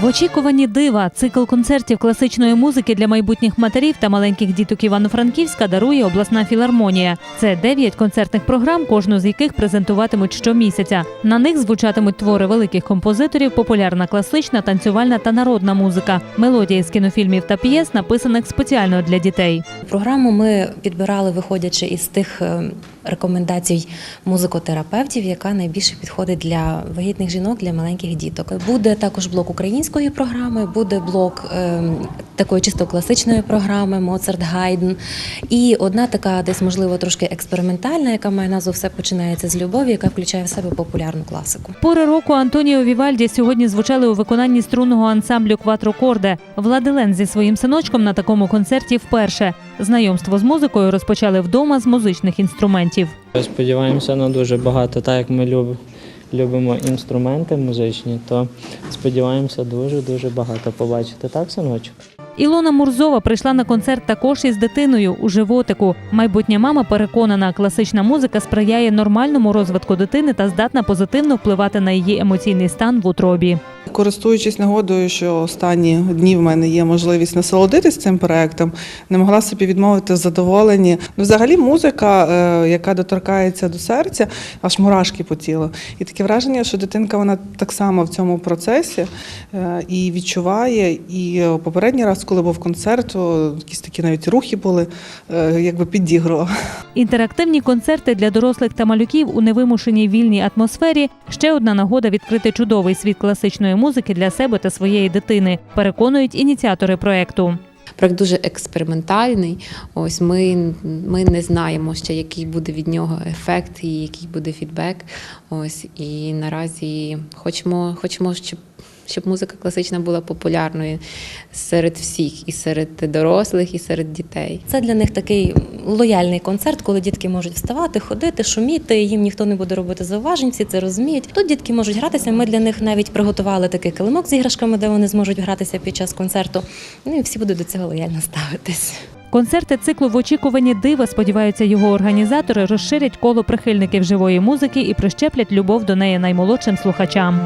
В очікуванні дива цикл концертів класичної музики для майбутніх матерів та маленьких діток Івано-Франківська дарує обласна філармонія. Це дев'ять концертних програм, кожну з яких презентуватимуть щомісяця. На них звучатимуть твори великих композиторів, популярна класична, танцювальна та народна музика, мелодії з кінофільмів та п'єс, написаних спеціально для дітей. Програму ми підбирали, виходячи із тих е, рекомендацій музикотерапевтів, яка найбільше підходить для вагітних жінок, для маленьких діток. Буде також блок української програми, буде блок е, такої чисто класичної програми Моцарт Гайден. І одна така, десь можливо трошки експериментальна, яка має назву Все починається з любові, яка включає в себе популярну класику. Пори року Антоніо Вівальді сьогодні звучали у виконанні струнного ансамблю Кватрокорде. Владилен зі своїм синочком на такому концерті вперше. Знайомство з музикою розпочали вдома з музичних інструментів. Сподіваємося на дуже багато, так як ми люб, любимо інструменти музичні, то сподіваємося дуже-дуже багато побачити, так, синочок? Ілона Мурзова прийшла на концерт також із дитиною у животику. Майбутня мама переконана, класична музика сприяє нормальному розвитку дитини та здатна позитивно впливати на її емоційний стан в утробі. Користуючись нагодою, що останні дні в мене є можливість насолодитись цим проектом, не могла собі відмовити в задоволенні. Ну, взагалі, музика, е, яка доторкається до серця, аж мурашки по тілу. І таке враження, що дитинка вона так само в цьому процесі е, і відчуває. І попередній раз, коли був концерт, якісь такі навіть рухи були, е, якби підігрував. Інтерактивні концерти для дорослих та малюків у невимушеній вільній атмосфері ще одна нагода відкрити чудовий світ класичної музики для себе та своєї дитини, переконують ініціатори проекту. Проект дуже експериментальний. Ось ми, ми не знаємо ще, який буде від нього ефект і який буде фідбек. Ось і наразі хочемо, хочемо, щоб. Щоб музика класична була популярною серед всіх, і серед дорослих, і серед дітей. Це для них такий лояльний концерт, коли дітки можуть вставати, ходити, шуміти. Їм ніхто не буде робити зауважень, всі це розуміють. Тут дітки можуть гратися. Ми для них навіть приготували такий килимок з іграшками, де вони зможуть гратися під час концерту. Ну і всі будуть до цього лояльно ставитись. Концерти циклу в очікуванні дива, сподіваються його організатори, розширять коло прихильників живої музики і прищеплять любов до неї наймолодшим слухачам.